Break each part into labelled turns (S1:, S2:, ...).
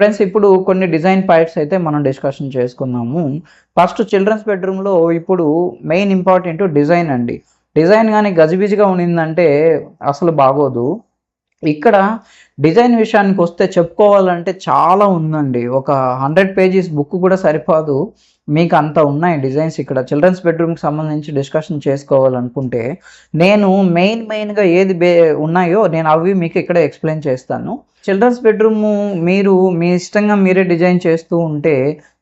S1: Friends ఇప్పుడు కొన్ని design points అయితే మనం డిస్కషన్ చేసుకుందాము. ఫస్ట్ చిల్డ్రన్స్ బెడ్రూమ్లో ఇప్పుడు మెయిన్ ఇంపార్టెంట్ డిజైన్ అండి. డిజైన్ కానీ గజిబిజిగా ఉండిందంటే అసలు బాగోదు. ఇక్కడ డిజైన్ విషయానికి వస్తే చెప్పుకోవాలంటే చాలా ఉందండి. ఒక హండ్రెడ్ పేజీస్ బుక్ కూడా సరిపోదు. మీకు అంత ఉన్నాయి డిజైన్స్ ఇక్కడ. చిల్డ్రన్స్ బెడ్రూమ్కి సంబంధించి డిస్కషన్ చేసుకోవాలనుకుంటే నేను మెయిన్ మెయిన్గా ఏది బే ఉన్నాయో నేను అవి మీకు ఇక్కడ ఎక్స్ప్లెయిన్ చేస్తాను. చిల్డ్రన్స్ బెడ్రూమ్ మీరు మీ ఇష్టంగా మీరే డిజైన్ చేస్తూ ఉంటే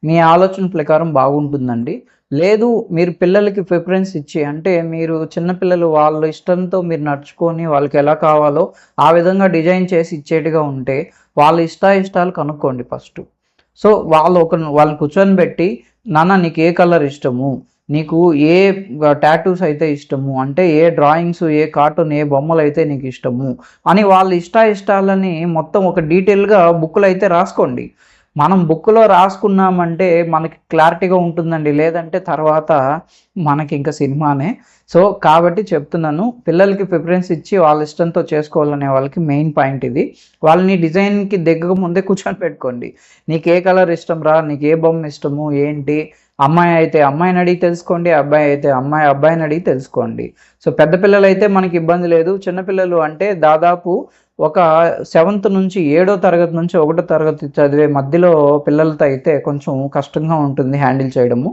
S1: మీ ఆలోచన ప్రకారం బాగుంటుందండి. లేదు మీరు పిల్లలకి ప్రిఫరెన్స్ ఇచ్చి అంటే మీరు చిన్నపిల్లలు వాళ్ళ ఇష్టంతో మీరు నడుచుకొని వాళ్ళకి ఎలా కావాలో ఆ విధంగా డిజైన్ చేసి ఇచ్చేట్టుగా ఉంటే వాళ్ళ ఇష్ట ఇష్టాలు కనుక్కోండి ఫస్ట్. సో వాళ్ళు ఒక వాళ్ళని కూర్చొని పెట్టి నాన్న నీకు ఏ కలర్ ఇష్టము? నీకు ఏ టాటూస్ అయితే ఇష్టము? అంటే ఏ డ్రాయింగ్స్ ఏ కార్టూన్ ఏ బొమ్మలు అయితే నీకు ఇష్టము? అని వాళ్ళ ఇష్ట ఇష్టాలని మొత్తం ఒక డీటెయిల్గా బుక్లో అయితే రాసుకోండి. మనం బుక్లో రాసుకున్నామంటే మనకి క్లారిటీగా ఉంటుందండి. లేదంటే తర్వాత మనకి ఇంకా సినిమానే. సో కాబట్టి చెప్తున్నాను. పిల్లలకి ప్రిఫరెన్స్ ఇచ్చి వాళ్ళ ఇష్టంతో చేసుకోవాలనే వాళ్ళకి మెయిన్ పాయింట్ ఇది. వాళ్ళని డిజైన్కి దగ్గర ముందే కూర్చొని పెట్టుకోండి. నీకు ఏ కలర్ ఇష్టం రా? నీకు ఏ బొమ్మ ఇష్టము? ఏంటి? అమ్మాయి అయితే అమ్మాయిని అడిగి తెలుసుకోండి అబ్బాయి అయితే అమ్మాయి అబ్బాయిని అడిగి తెలుసుకోండి. సో పెద్ద పిల్లలు అయితే మనకి ఇబ్బంది లేదు. చిన్నపిల్లలు అంటే దాదాపు ఒక సెవెంత్ నుంచి ఏడో తరగతి నుంచి ఒకటో తరగతి చదివే మధ్యలో పిల్లలతో అయితే కొంచెం కష్టంగా ఉంటుంది హ్యాండిల్ చేయడము.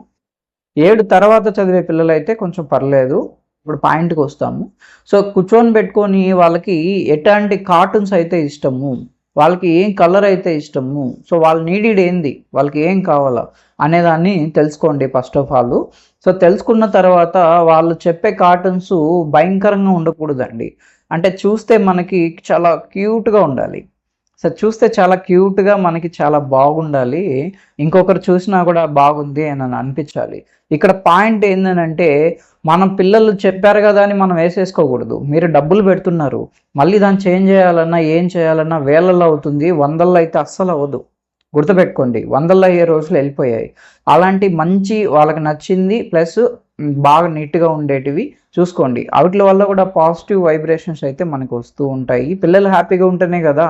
S1: ఏడు తర్వాత చదివే పిల్లలైతే కొంచెం పర్లేదు. ఇప్పుడు పాయింట్కి వస్తాము. సో కూర్చొని పెట్టుకొని వాళ్ళకి ఎట్లాంటి కార్టూన్స్ అయితే ఇష్టము? వాళ్ళకి ఏం కలర్ అయితే ఇష్టము? సో వాళ్ళ నీడెడ్ ఏంది? వాళ్ళకి ఏం కావాలా? అనేదాన్ని తెలుసుకోండి ఫస్ట్ ఆఫ్ ఆల్. సో తెలుసుకున్న తర్వాత వాళ్ళు చెప్పే కార్టూన్స్ భయంకరంగా ఉండకూడదండి. అంటే చూస్తే మనకి చాలా క్యూట్గా ఉండాలి. సో చూస్తే చాలా క్యూట్గా మనకి చాలా బాగుండాలి. ఇంకొకరు చూసినా కూడా బాగుంది అని అనిపించాలి. ఇక్కడ పాయింట్ ఏంటంటే మనం పిల్లలు చెప్పారు కదా అని మనం వేసేసుకోకూడదు. మీరు డబ్బులు పెడుతున్నారు. మళ్ళీ దాన్ని చేంజ్ చేయాలన్నా ఏం చేయాలన్నా వేలల్లో అవుతుంది. వందల్లో అయితే అస్సలు అవ్వదు. గుర్తుపెట్టుకోండి వందల్లో అయ్యే రోజులు వెళ్ళిపోయాయి. అలాంటి మంచి వాళ్ళకి నచ్చింది ప్లస్ బాగా నీట్గా ఉండేటివి చూసుకోండి. వాటి వల్ల కూడా పాజిటివ్ వైబ్రేషన్స్ అయితే మనకు వస్తూ ఉంటాయి. పిల్లలు హ్యాపీగా ఉంటేనే కదా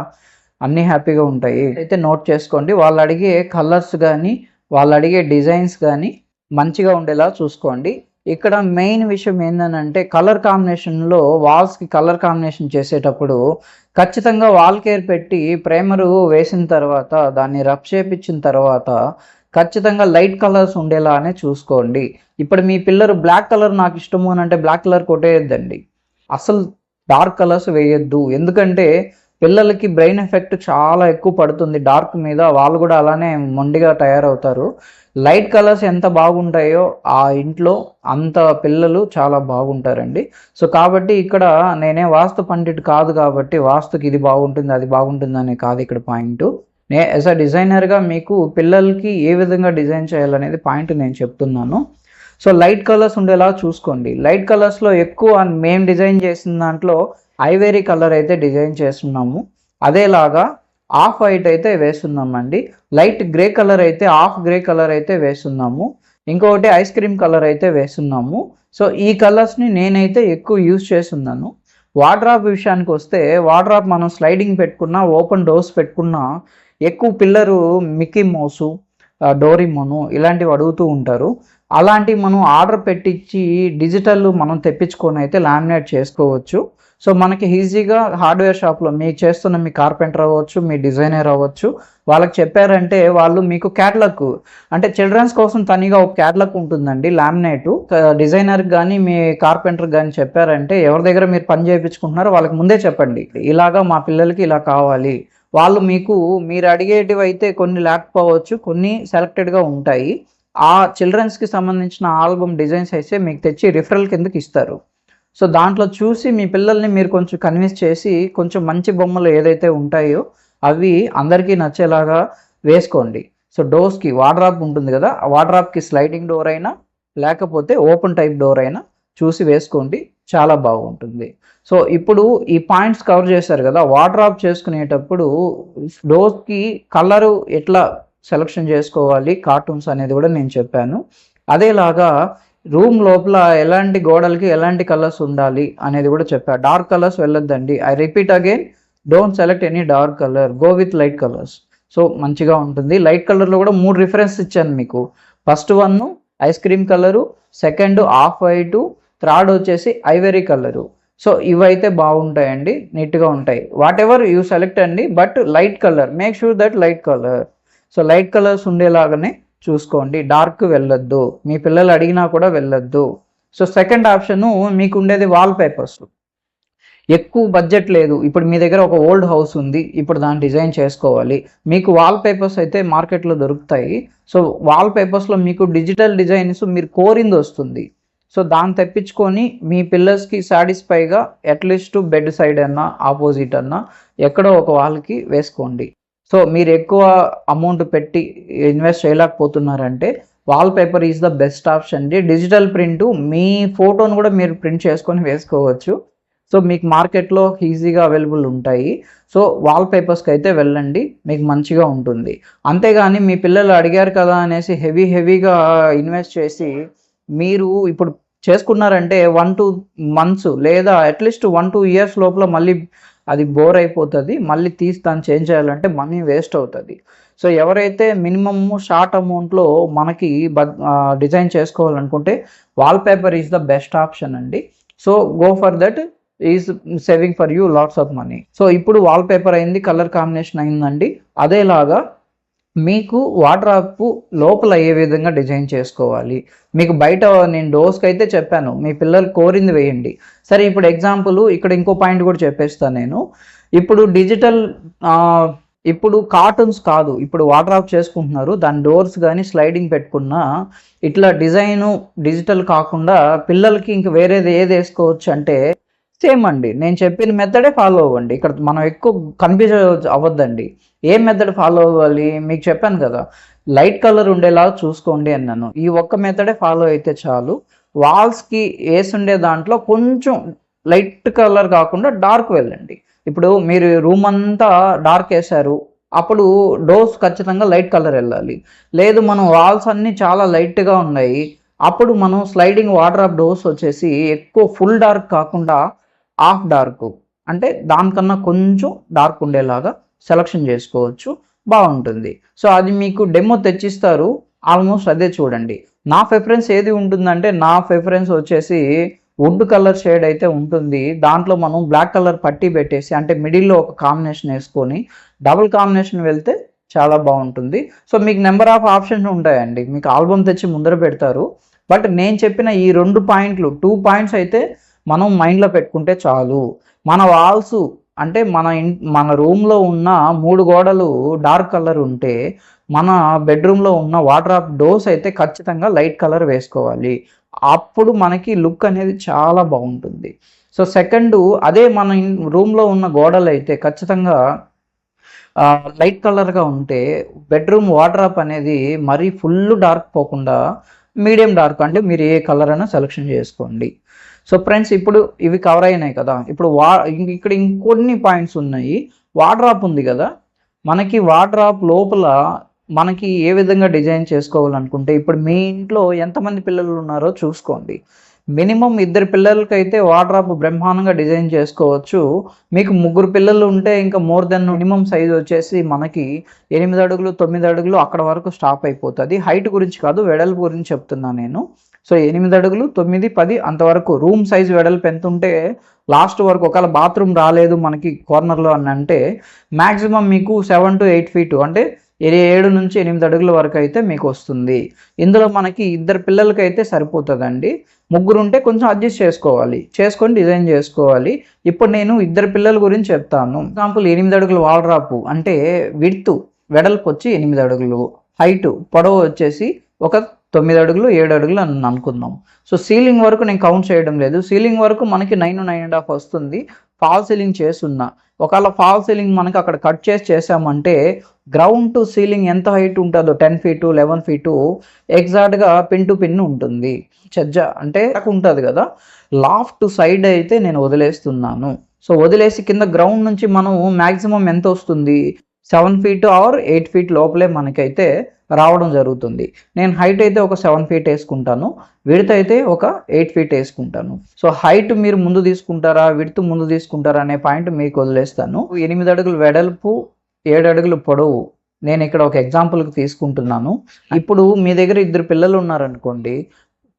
S1: అన్నీ హ్యాపీగా ఉంటాయి. అయితే నోట్ చేసుకోండి. వాళ్ళు అడిగే కలర్స్ కానీ వాళ్ళు అడిగే డిజైన్స్ కానీ మంచిగా ఉండేలా చూసుకోండి. ఇక్కడ మెయిన్ విషయం ఏంటంటే కలర్ కాంబినేషన్లో వాల్స్కి కలర్ కాంబినేషన్ చేసేటప్పుడు ఖచ్చితంగా వాల్ కేర్ పెట్టి ప్రైమరు వేసిన తర్వాత దాన్ని రబ్ చేపించిన తర్వాత ఖచ్చితంగా లైట్ కలర్స్ ఉండేలానే చూసుకోండి. ఇప్పుడు మీ పిల్లలు బ్లాక్ కలర్ నాకు ఇష్టము అని అంటే బ్లాక్ కలర్ కొట్టేయద్దండి. అసలు డార్క్ కలర్స్ వేయొద్దు. ఎందుకంటే పిల్లలకి బ్రెయిన్ ఎఫెక్ట్ చాలా ఎక్కువ పడుతుంది. డార్క్ మీద వాళ్ళు కూడా అలానే మొండిగా తయారవుతారు. లైట్ కలర్స్ ఎంత బాగుంటాయో ఆ ఇంట్లో అంత పిల్లలు చాలా బాగుంటారండి. సో కాబట్టి ఇక్కడ నేనే వాస్తు పండిట్ కాదు కాబట్టి వాస్తుకి ఇది బాగుంటుంది అది బాగుంటుంది అనే కాదు ఇక్కడ పాయింట్. నే యాజ్ అ డిజైనర్గా మీకు పిల్లలకి ఏ విధంగా డిజైన్ చేయాలనేది పాయింట్ నేను చెప్తున్నాను. సో లైట్ కలర్స్ ఉండేలా చూసుకోండి. లైట్ కలర్స్లో ఎక్కువ మేము డిజైన్ చేసిన దాంట్లో ఐవేరీ కలర్ అయితే డిజైన్ చేస్తున్నాము. అదేలాగా ఆఫ్ వైట్ అయితే వేస్తున్నామండి. లైట్ గ్రే కలర్ అయితే ఆఫ్ గ్రే కలర్ అయితే వేస్తున్నాము. ఇంకొకటి ఐస్ క్రీమ్ కలర్ అయితే వేస్తున్నాము. సో ఈ కలర్స్ని నేనైతే ఎక్కువ యూజ్ చేస్తున్నాను. వాడ్రాప్ విషయానికి వస్తే వాడ్రాప్ మనం స్లైడింగ్ పెట్టుకున్నా ఓపెన్ డోర్స్ పెట్టుకున్నా ఎక్కువ పిల్లరు మిక్కీ మౌసు డోరిమోను ఇలాంటివి అడుగుతూ ఉంటారు. అలాంటివి మనం ఆర్డర్ పెట్టించి డిజిటల్ మనం తెప్పించుకొని అయితే లామినేట్ చేసుకోవచ్చు. సో మనకి ఈజీగా హార్డ్వేర్ షాప్లో మీకు చేస్తున్న మీ కార్పెంటర్ అవ్వచ్చు మీ డిజైనర్ అవ్వచ్చు వాళ్ళకి చెప్పారంటే వాళ్ళు మీకు క్యాట్లాగ్ అంటే చిల్డ్రన్స్ కోసం తనిగా ఒక క్యాట్లాగ్ ఉంటుందండి లామినేట్. డిజైనర్ కానీ మీ కార్పెంటర్ కానీ చెప్పారంటే ఎవరి దగ్గర మీరు పని చేయించుకుంటున్నారో వాళ్ళకి ముందే చెప్పండి. ఇలాగా మా పిల్లలకి ఇలా కావాలి. వాళ్ళు మీకు మీరు అడిగేటివి అయితే కొన్ని లేకపోవచ్చు కొన్ని సెలెక్టెడ్గా ఉంటాయి. ఆ చిల్డ్రన్స్కి సంబంధించిన ఆల్బమ్ డిజైన్స్ అయితే మీకు తెచ్చి రిఫరల్ కిందకి ఇస్తారు. సో దాంట్లో చూసి మీ పిల్లల్ని మీరు కొంచెం కన్విన్స్ చేసి కొంచెం మంచి బొమ్మలు ఏదైతే ఉంటాయో అవి అందరికీ నచ్చేలాగా వేసుకోండి. సో డోర్స్కి వాడ్రాప్ ఉంటుంది కదా ఆ వాడ్రాప్కి స్లైడింగ్ డోర్ అయినా లేకపోతే ఓపెన్ టైప్ డోర్ అయినా చూసి వేసుకోండి చాలా బాగుంటుంది. సో ఇప్పుడు ఈ పాయింట్స్ కవర్ చేశారు కదా వాడ్రాప్ చేసుకునేటప్పుడు డోర్స్కి కలరు ఎట్లా సెలెక్షన్ చేసుకోవాలి కార్టూన్స్ అనేది కూడా నేను చెప్పాను. అదేలాగా రూమ్ లోపల ఎలాంటి గోడలకి ఎలాంటి కలర్స్ ఉండాలి అనేది కూడా చెప్పా dark colours వెళ్ళొద్దండి. I repeat again don't select any dark colour go with light colours so మంచిగా ఉంటుంది. లైట్ కలర్లో కూడా మూడు రిఫరెన్స్ ఇచ్చాను మీకు. First one ice cream colour second off white third వచ్చేసి ఐవరీ కలరు సో ఇవైతే బాగుంటాయండి. నీట్గా ఉంటాయి. వాట్ ఎవర్ యూ సెలెక్ట్ అండి but light colour make sure that light colour so light colours ఉండేలాగానే చూసుకోండి. డార్క్ వెళ్ళొద్దు. మీ పిల్లలు అడిగినా కూడా వెళ్ళొద్దు. సో సెకండ్ ఆప్షను మీకు ఉండేది వాల్ పేపర్స్ ఎక్కువ బడ్జెట్ లేదు. ఇప్పుడు మీ దగ్గర ఒక ఓల్డ్ హౌస్ ఉంది. ఇప్పుడు దాన్ని డిజైన్ చేసుకోవాలి. మీకు వాల్ పేపర్స్ అయితే మార్కెట్లో దొరుకుతాయి. సో వాల్ పేపర్స్లో మీకు డిజిటల్ డిజైన్స్ మీరు కోరింది వస్తుంది. సో దాన్ని తెప్పించుకొని మీ పిల్లర్స్కి సాటిస్ఫైగా అట్లీస్ట్ బెడ్ సైడ్ అన్నా ఆపోజిట్ అన్నా ఎక్కడో ఒక వాళ్ళకి వేసుకోండి. సో మీరు ఎక్కువ అమౌంట్ పెట్టి invest చేయలేకపోతున్నారంటే wallpaper is the best option అండి. డిజిటల్ ప్రింట్ మీ ఫోటోను కూడా మీరు ప్రింట్ చేసుకొని వేసుకోవచ్చు. సో మీకు మార్కెట్లో ఈజీగా అవైలబుల్ ఉంటాయి. సో వాల్ పేపర్స్కి అయితే వెళ్ళండి మీకు మంచిగా ఉంటుంది. అంతేగాని మీ పిల్లలు అడిగారు కదా అనేసి హెవీ హెవీగా ఇన్వెస్ట్ చేసి మీరు ఇప్పుడు చేసుకున్నారంటే వన్ టూ మంత్స్ లేదా at least one two years లోపల మళ్ళీ అది బోర్ అయిపోతుంది మళ్ళీ తీసి దాన్ని చేంజ్ చేయాలంటే మనీ వేస్ట్ అవుతుంది. సో ఎవరైతే మినిమమ్ షార్ట్ అమౌంట్లో మనకి డిజైన్ చేసుకోవాలనుకుంటే wallpaper is the best option అండి. So go for that is saving for you lots of money so ఇప్పుడు వాల్ పేపర్ అయింది కలర్ కాంబినేషన్ అయిందండి. అదేలాగా మీకు వాటర్ లోపల ఏ విధంగా డిజైన్ చేసుకోవాలి? మీకు బయట నేను డోర్స్కి అయితే చెప్పాను మీ పిల్లలు కోరింది వేయండి. సరే ఇప్పుడు ఎగ్జాంపుల్ ఇక్కడ ఇంకో పాయింట్ కూడా చెప్పేస్తాను నేను. ఇప్పుడు డిజిటల్ ఇప్పుడు కార్టూన్స్ కాదు ఇప్పుడు వాటర్ ఆఫ్ చేసుకుంటున్నారు దాని డోర్స్ కానీ స్లైడింగ్ పెట్టుకున్నా ఇట్లా డిజైను డిజిటల్ కాకుండా పిల్లలకి ఇంక వేరేది ఏది వేసుకోవచ్చు అంటే సేమ్ అండి. నేను చెప్పిన మెథడే ఫాలో అవ్వండి. ఇక్కడ మనం ఎక్కువ కన్ఫ్యూజ్ అవ్వద్దండి. ఏ మెథడ్ ఫాలో అవ్వాలి? మీకు చెప్పాను కదా. లైట్ కలర్ ఉండేలా చూసుకోండి అన్నాను. ఈ ఒక్క మెథడే ఫాలో అయితే చాలు. వాల్స్కి వేసుండే దాంట్లో కొంచెం లైట్ కలర్ కాకుండా డార్క్ వెళ్ళండి. ఇప్పుడు మీరు రూమ్ అంతా డార్క్ వేశారు. అప్పుడు డోర్స్ ఖచ్చితంగా లైట్ కలర్ వెళ్ళాలి. లేదు మనం వాల్స్ అన్నీ చాలా లైట్గా ఉన్నాయి. అప్పుడు మనం స్లైడింగ్ వాటర్ ఆఫ్ డోర్స్ వచ్చేసి ఎక్కువ ఫుల్ డార్క్ కాకుండా హాఫ్ డార్క్ అంటే దానికన్నా కొంచెం డార్క్ ఉండేలాగా సెలక్షన్ చేసుకోవచ్చు. బాగుంటుంది. సో అది మీకు డెమో తెచ్చిస్తారు. ఆల్మోస్ట్ అదే చూడండి. నా ప్రిఫరెన్స్ ఏది ఉంటుందంటే నా ప్రిఫరెన్స్ వచ్చేసి వుడ్ కలర్ షేడ్ అయితే ఉంటుంది. దాంట్లో మనం బ్లాక్ కలర్ పట్టీ పెట్టేసి అంటే మిడిల్లో ఒక కాంబినేషన్ వేసుకొని డబుల్ కాంబినేషన్ వెళ్తే చాలా బాగుంటుంది. సో మీకు నెంబర్ ఆఫ్ ఆప్షన్స్ ఉంటాయండి. మీకు ఆల్బమ్ తెచ్చి ముందర పెడతారు. బట్ నేను చెప్పిన ఈ రెండు పాయింట్లు టూ పాయింట్స్ అయితే మనం మైండ్లో పెట్టుకుంటే చాలు. మన వాల్స్ అంటే మన ఇన్ మన రూమ్లో ఉన్న మూడు గోడలు డార్క్ కలర్ ఉంటే మన బెడ్రూమ్లో ఉన్న వాటర్ ఆఫ్ డోర్స్ అయితే ఖచ్చితంగా లైట్ కలర్ వేసుకోవాలి. అప్పుడు మనకి లుక్ అనేది చాలా బాగుంటుంది. సో సెకండ్ అదే మన రూమ్లో ఉన్న గోడలు అయితే ఖచ్చితంగా లైట్ కలర్గా ఉంటే బెడ్రూమ్ వాటర్ అప్ అనేది మరీ ఫుల్ డార్క్ పోకుండా మీడియం డార్క్ అంటే మీరు ఏ కలర్ అయినా సెలెక్షన్ చేసుకోండి. సో ఫ్రెండ్స్ ఇప్పుడు ఇవి కవర్ అయినాయి కదా. ఇప్పుడు వా ఇక్కడ ఇంకొన్ని పాయింట్స్ ఉన్నాయి. వాటర్ ఆప్ ఉంది కదా. మనకి వాటర్ ఆప్ లోపల మనకి ఏ విధంగా డిజైన్ చేసుకోవాలనుకుంటే ఇప్పుడు మీ ఇంట్లో ఎంతమంది పిల్లలు ఉన్నారో చూసుకోండి. మినిమం ఇద్దరు పిల్లలకైతే వాటర్ ఆప్ బ్రహ్మాండంగా డిజైన్ చేసుకోవచ్చు. మీకు ముగ్గురు పిల్లలు ఉంటే ఇంకా మోర్ దెన్ మినిమం సైజ్ వచ్చేసి మనకి ఎనిమిది అడుగులు తొమ్మిది అడుగులు అక్కడ వరకు స్టాప్ అయిపోతుంది. హైట్ గురించి కాదు వెడల్పు గురించి చెప్తున్నాను నేను. సో ఎనిమిది అడుగులు తొమ్మిది పది అంతవరకు రూమ్ సైజ్ వెడల్పు ఎంత ఉంటే లాస్ట్ వరకు ఒకవేళ బాత్రూమ్ రాలేదు మనకి కార్నర్లో అని అంటే మ్యాక్సిమం మీకు సెవెన్ టు ఎయిట్ ఫీట్ అంటే ఏడు నుంచి ఎనిమిది అడుగుల వరకు అయితే మీకు వస్తుంది. ఇందులో మనకి ఇద్దరు పిల్లలకైతే సరిపోతుందండి. ముగ్గురు ఉంటే కొంచెం అడ్జస్ట్ చేసుకోవాలి. చేసుకొని డిజైన్ చేసుకోవాలి. ఇప్పుడు నేను ఇద్దరు పిల్లల గురించి చెప్తాను. ఎగ్జాంపుల్ ఎనిమిది అడుగులు వాల్డ్రాపు అంటే విడ్త్ వెడల్పు వచ్చి ఎనిమిది అడుగులు. హైట్ పొడవు వచ్చేసి ఒక తొమ్మిది అడుగులు ఏడు అడుగులు అని అనుకుందాం. సో సీలింగ్ వరకు నేను కౌంట్ చేయడం లేదు. సీలింగ్ వరకు మనకి నైన్ నైన్ అండ్ హాఫ్ వస్తుంది. ఫాల్ సీలింగ్ చేస్తున్నా ఒకవేళ ఫాల్ సీలింగ్ మనకి అక్కడ కట్ చేసి చేసామంటే గ్రౌండ్ టు సీలింగ్ ఎంత హైట్ ఉంటుందో టెన్ ఫీటు లెవెన్ ఫీటు ఎగ్జాక్ట్గా పిన్ టు పిన్ ఉంటుంది. చెజ్జ అంటే ఉంటుంది కదా. లాఫ్ట్ సైడ్ అయితే నేను వదిలేస్తున్నాను. సో వదిలేసి కింద గ్రౌండ్ నుంచి మనం మ్యాక్సిమం ఎంత వస్తుంది? Seven feet or eight feet లోపలే మనకైతే రావడం జరుగుతుంది. నేను హైట్ అయితే ఒక సెవెన్ ఫీట్ వేసుకుంటాను విడత అయితే ఒక ఎయిట్ ఫీట్ వేసుకుంటాను. సో హైట్ మీరు ముందు తీసుకుంటారా విడత ముందు తీసుకుంటారా అనే పాయింట్ మీకు వదిలేస్తాను. ఎనిమిది అడుగులు వెడల్పు ఏడు అడుగులు పొడవు నేను ఇక్కడ ఒక ఎగ్జాంపుల్కి తీసుకుంటున్నాను. ఇప్పుడు మీ దగ్గర ఇద్దరు పిల్లలు ఉన్నారనుకోండి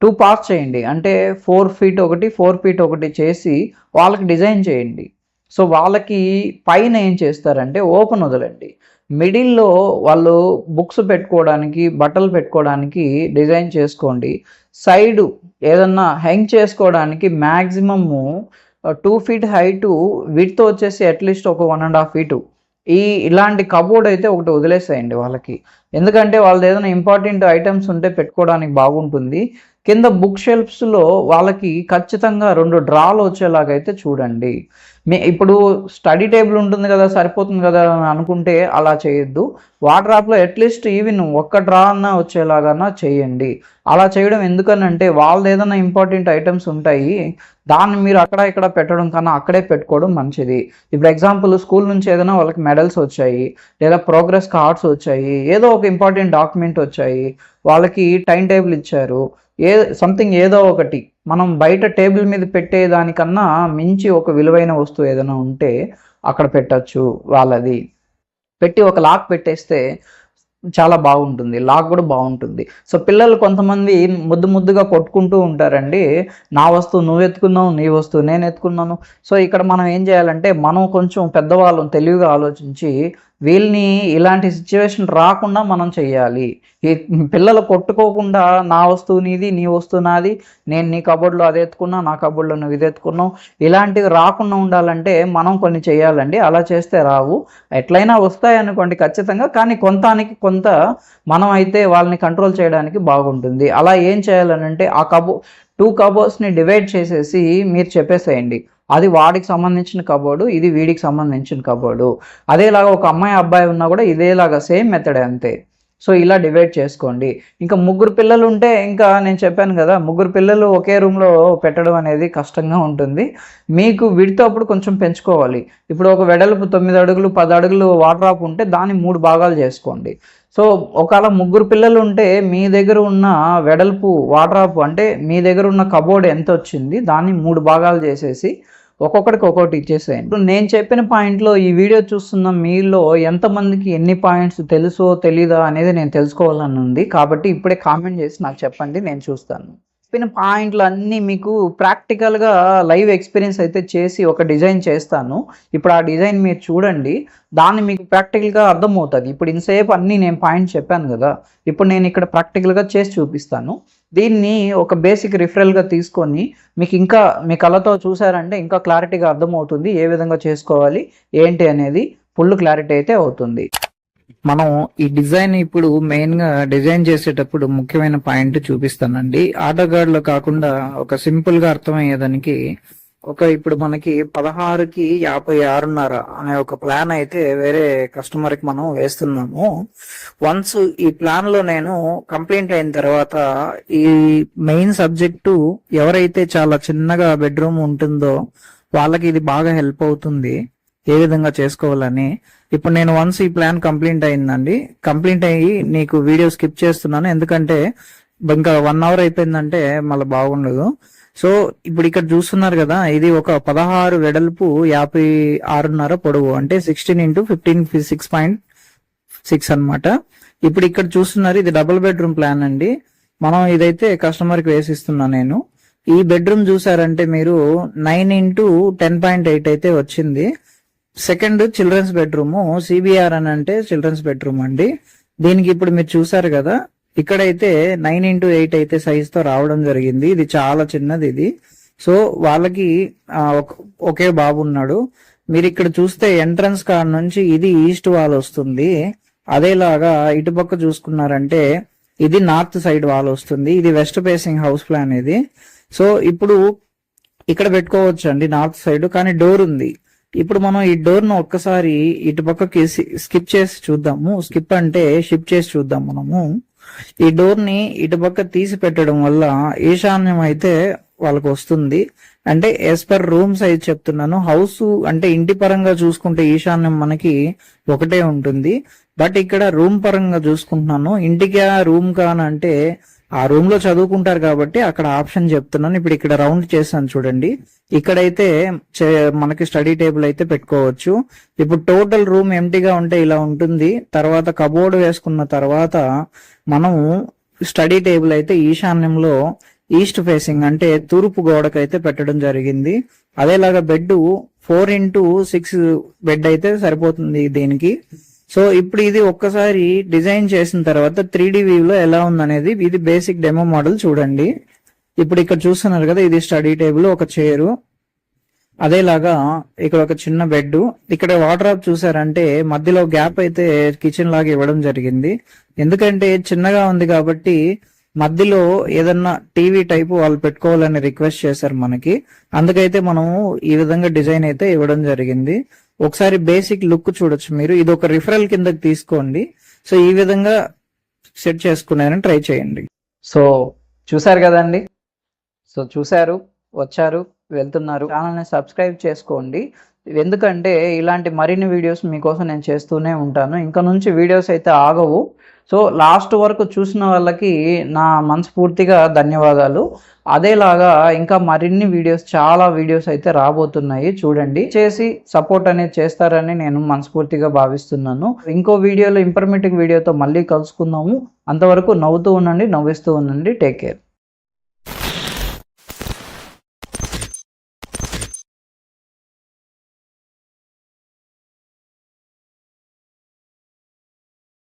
S1: టూ పార్ట్స్ చేయండి. అంటే ఫోర్ ఫీట్ ఒకటి ఫోర్ ఫీట్ ఒకటి చేసి వాళ్ళకి డిజైన్ చేయండి. సో వాళ్ళకి పైన ఏం చేస్తారంటే ఓపెన్ వదలండి. మిడిల్లో వాళ్ళు బుక్స్ పెట్టుకోవడానికి బట్టలు పెట్టుకోవడానికి డిజైన్ చేసుకోండి. సైడు ఏదన్నా హ్యాంగ్ చేసుకోవడానికి maximum two feet height width వచ్చేసి అట్లీస్ట్ ఒక వన్ అండ్ హాఫ్ ఫీటు. ఈ ఇలాంటి కబోర్డ్ అయితే ఒకటి వదిలేసేయండి వాళ్ళకి. ఎందుకంటే వాళ్ళది ఏదైనా ఇంపార్టెంట్ ఐటమ్స్ ఉంటే పెట్టుకోవడానికి బాగుంటుంది. కింద బుక్ షెల్ఫ్స్లో వాళ్ళకి ఖచ్చితంగా రెండు డ్రాలు వచ్చేలాగైతే చూడండి. మీ ఇప్పుడు స్టడీ టేబుల్ ఉంటుంది కదా సరిపోతుంది కదా అని అనుకుంటే అలా చేయొద్దు. వాటర్ అట్లీస్ట్ ఈవెన్ ఒక్క డ్రా అన్న వచ్చేలాగా చేయండి. అలా చేయడం ఎందుకనంటే వాళ్ళది ఏదైనా ఇంపార్టెంట్ ఐటమ్స్ ఉంటాయి దాన్ని మీరు అక్కడ ఇక్కడ పెట్టడం కన్నా అక్కడే పెట్టుకోవడం మంచిది. ఇప్పుడు ఎగ్జాంపుల్ స్కూల్ నుంచి ఏదైనా వాళ్ళకి మెడల్స్ వచ్చాయి లేదా ప్రోగ్రెస్ కార్డ్స్ వచ్చాయి ఏదో ఒక ఇంపార్టెంట్ డాక్యుమెంట్ వచ్చాయి వాళ్ళకి టైం టేబుల్ ఇచ్చారు. ఏ సంథింగ్ ఏదో ఒకటి. మనం బయట టేబుల్ మీద పెట్టేదానికన్నా మించి ఒక విలువైన వస్తువు ఏదైనా ఉంటే అక్కడ పెట్టచ్చు వాళ్ళది. పెట్టి ఒక లాక్ పెట్టేస్తే చాలా బాగుంటుంది. లాక్ కూడా బాగుంటుంది. సో పిల్లలు కొంతమంది ముద్దు ముద్దుగా కొట్టుకుంటూ ఉంటారండి. నా వస్తువు నువ్వు ఎత్తుకున్నావు నీ వస్తువు నేను ఎత్తుకున్నాను. సో ఇక్కడ మనం ఏం చేయాలంటే మనం కొంచెం పెద్దవాళ్ళం తెలివిగా ఆలోచించి వీళ్ళని ఇలాంటి సిచ్యువేషన్ రాకుండా మనం చేయాలి ఈ పిల్లలు కొట్టుకోకుండా నా వస్తువు నీది నీ వస్తువు నాది నేను నీ కబోర్డ్లో అది ఎత్తుకున్నా నా కబోర్డ్లో నువ్వు ఇది ఎత్తుకున్నావు. ఇలాంటివి రాకుండా ఉండాలంటే మనం కొన్ని చేయాలండి అలా చేస్తే రావు. ఎట్లయినా వస్తాయి అనుకోండి ఖచ్చితంగా కానీ కొంతానికి కొంత మనం అయితే వాళ్ళని కంట్రోల్ చేయడానికి బాగుంటుంది. అలా ఏం చేయాలనంటే ఆ కబో టూ కబోర్డ్స్ని డివైడ్ చేసేసి మీరు చెప్పేసేయండి. అది వాడికి సంబంధించిన కబోర్డు ఇది వీడికి సంబంధించిన కబోర్డు. అదేలాగా ఒక అమ్మాయి అబ్బాయి ఉన్నా కూడా ఇదేలాగా సేమ్ మెథడ్ అంతే. సో ఇలా డివైడ్ చేసుకోండి. ఇంకా ముగ్గురు పిల్లలు ఉంటే ఇంకా నేను చెప్పాను కదా ముగ్గురు పిల్లలు ఒకే రూమ్లో పెట్టడం అనేది కష్టంగా ఉంటుంది. మీకు విడితో అప్పుడు కొంచెం పెంచుకోవాలి. ఇప్పుడు ఒక వెడల్పు తొమ్మిది అడుగులు పది అడుగులు వాటర్ ఆప్ ఉంటే దాన్ని మూడు భాగాలు చేసుకోండి. సో ఒకవేళ ముగ్గురు పిల్లలు ఉంటే మీ దగ్గర ఉన్న వెడల్పు వాటర్ అంటే మీ దగ్గర ఉన్న కబోర్డ్ ఎంత వచ్చింది దాన్ని మూడు భాగాలు చేసేసి ఒక్కొక్కడికి ఒక్కొక్కటి ఇచ్చేసేయండి. ఇప్పుడు నేను చెప్పిన పాయింట్లో ఈ వీడియో చూస్తున్న మీలో ఎంతమందికి ఎన్ని పాయింట్స్ తెలుసో తెలీదా అనేది నేను తెలుసుకోవాలని ఉంది. కాబట్టి ఇప్పుడే కామెంట్ చేసి నాకు చెప్పండి నేను చూస్తాను. చెప్పిన పాయింట్లు అన్నీ మీకు ప్రాక్టికల్గా లైవ్ ఎక్స్పీరియన్స్ అయితే చేసి ఒక డిజైన్ చేస్తాను. ఇప్పుడు ఆ డిజైన్ మీరు చూడండి. దాన్ని మీకు ప్రాక్టికల్గా అర్థమవుతుంది. ఇప్పుడు ఇంతసేపు అన్నీ నేను పాయింట్ చెప్పాను కదా. ఇప్పుడు నేను ఇక్కడ ప్రాక్టికల్గా చేసి చూపిస్తాను. దీన్ని ఒక బేసిక్ రిఫరల్గా తీసుకొని మీకు ఇంకా మీ కళ్ళతో చూసారంటే ఇంకా క్లారిటీగా అర్థమవుతుంది ఏ విధంగా చేసుకోవాలి ఏంటి అనేది ఫుల్ క్లారిటీ అయితే అవుతుంది. మనం ఈ డిజైన్ ఇప్పుడు మెయిన్గా డిజైన్ చేసేటప్పుడు ముఖ్యమైన పాయింట్ చూపిస్తానండి. ఆటోగాడ్ కాకుండా ఒక సింపుల్గా అర్థమయ్యేదానికి ఒక ఇప్పుడు మనకి పదహారుకి యాభై ఆరున్నర అనే ఒక ప్లాన్ అయితే వేరే కస్టమర్కి మనం వేస్తున్నాము. వన్స్ ఈ ప్లాన్లో నేను కంప్లైంట్ అయిన తర్వాత ఈ మెయిన్ సబ్జెక్టు ఎవరైతే చాలా చిన్నగా బెడ్రూమ్ ఉంటుందో వాళ్ళకి ఇది బాగా హెల్ప్ అవుతుంది. ఏ విధంగా చేసుకోవాలని. ఇప్పుడు నేను వన్స్ ఈ ప్లాన్ కంప్లీట్ అయిందండి. కంప్లీట్ అయ్యి నీకు వీడియో స్కిప్ చేస్తున్నాను. ఎందుకంటే ఇంకా వన్ అవర్ అయిపోయిందంటే మళ్ళీ బాగుండదు. సో ఇప్పుడు ఇక్కడ చూస్తున్నారు కదా ఇది ఒక పదహారు వెడల్పు యాభై ఆరున్నర పొడవు అంటే sixteen into fifteen six point six అనమాట ఇప్పుడు ఇక్కడ చూస్తున్నారు ఇది డబుల్ బెడ్రూమ్ ప్లాన్ అండి. మనం ఇదైతే కస్టమర్కి వేసిస్తున్నా నేను. ఈ బెడ్రూమ్ చూసారంటే మీరు nine into ten point eight అయితే వచ్చింది. సెకండ్ చిల్డ్రన్స్ బెడ్రూమ్ సిబిఆర్ అని అంటే చిల్డ్రన్స్ బెడ్రూమ్ అండి. దీనికి ఇప్పుడు మీరు చూసారు కదా ఇక్కడైతే నైన్ ఇంటూ ఎయిట్ అయితే సైజ్తో రావడం జరిగింది. ఇది చాలా చిన్నది ఇది. సో వాళ్ళకి ఒకే బాబు ఉన్నాడు. మీరు ఇక్కడ చూస్తే ఎంట్రన్స్ కాడ నుంచి ఇది ఈస్ట్ వాల్ వస్తుంది. అదేలాగా ఇటుపక్క చూసుకున్నారంటే ఇది నార్త్ సైడ్ వాల్ వస్తుంది. ఇది వెస్ట్ ఫేసింగ్ హౌస్ ప్లాన్ ఇది. సో ఇప్పుడు ఇక్కడ పెట్టుకోవచ్చు అండి నార్త్ సైడ్ కానీ డోర్ ఉంది. ఇప్పుడు మనం ఈ డోర్ను ఒక్కసారి ఇటు పక్కకి స్కిప్ చేసి చూద్దాము. స్కిప్ అంటే షిఫ్ట్ చేసి చూద్దాం మనము. ఈ డోర్ని ఇటు పక్క తీసి పెట్టడం వల్ల ఈశాన్యం అయితే వాళ్ళకి వస్తుంది. అంటే ఎస్ పర్ రూమ్ సైజ్ చెప్తున్నాను. హౌస్ అంటే ఇంటి పరంగా చూసుకుంటే ఈశాన్యం మనకి ఒకటే ఉంటుంది. బట్ ఇక్కడ రూమ్ పరంగా చూసుకుంటున్నాను. ఇంటికి రూమ్ కానంటే ఆ రూమ్లో చదువుకుంటారు కాబట్టి అక్కడ ఆప్షన్ చెప్తున్నాను. ఇప్పుడు ఇక్కడ రౌండ్ చేశాను చూడండి. ఇక్కడైతే చే- మనకి స్టడీ టేబుల్ అయితే పెట్టుకోవచ్చు. ఇప్పుడు టోటల్ రూమ్ ఎంటీగా ఉంటే ఇలా ఉంటుంది. తర్వాత కబోర్డ్ వేసుకున్న తర్వాత మనం స్టడీ టేబుల్ అయితే ఈశాన్యంలో ఈస్ట్ ఫేసింగ్ అంటే తూర్పు గోడకైతే పెట్టడం జరిగింది. అదేలాగా bed four into six bed అయితే సరిపోతుంది దీనికి. సో ఇప్పుడు ఇది ఒక్కసారి డిజైన్ చేసిన తర్వాత త్రీ డి లో ఎలా ఉందనేది ఇది బేసిక్ డెమో మోడల్ చూడండి. ఇప్పుడు ఇక్కడ చూస్తున్నారు కదా ఇది స్టడీ టేబుల్ ఒక చైరు. అదేలాగా ఇక్కడ ఒక చిన్న బెడ్ ఇక్కడ వాటర్ ఆప్ చూసారంటే మధ్యలో గ్యాప్ అయితే కిచెన్ లాగా ఇవ్వడం జరిగింది. ఎందుకంటే చిన్నగా ఉంది కాబట్టి మధ్యలో ఏదన్నా టీవీ టైప్ వాళ్ళు పెట్టుకోవాలని రిక్వెస్ట్ చేశారు మనకి. అందుకైతే మనము ఈ విధంగా డిజైన్ అయితే ఇవ్వడం జరిగింది. ఒకసారి బేసిక్ లుక్ చూడొచ్చు మీరు. ఇది ఒక రిఫరల్ కిందకి తీసుకోండి. సో ఈ విధంగా సెట్ చేసుకున్నారని ట్రై చేయండి. సో చూసారు కదండి? సో చూశారు వచ్చారు వెళ్తున్నారు. ఛానల్ని సబ్స్క్రైబ్ చేసుకోండి. ఎందుకంటే ఇలాంటి మరిన్ని వీడియోస్ మీకోసం నేను చేస్తూనే ఉంటాను. ఇంకా నుంచి వీడియోస్ అయితే ఆగవు. సో లాస్ట్ వరకు చూసిన వాళ్ళకి నా మనస్ఫూర్తిగా ధన్యవాదాలు. అదేలాగా ఇంకా మరిన్ని వీడియోస్ చాలా వీడియోస్ అయితే రాబోతున్నాయి. చూడండి. చేసి సపోర్ట్ అనేది చేస్తారని నేను మనస్ఫూర్తిగా భావిస్తున్నాను. ఇంకో వీడియోలో ఇన్ఫర్మేటివ్ వీడియోతో మళ్ళీ కలుసుకుందాము. అంతవరకు నవ్వుతూ ఉండండి నవ్విస్తూ ఉండండి. Take care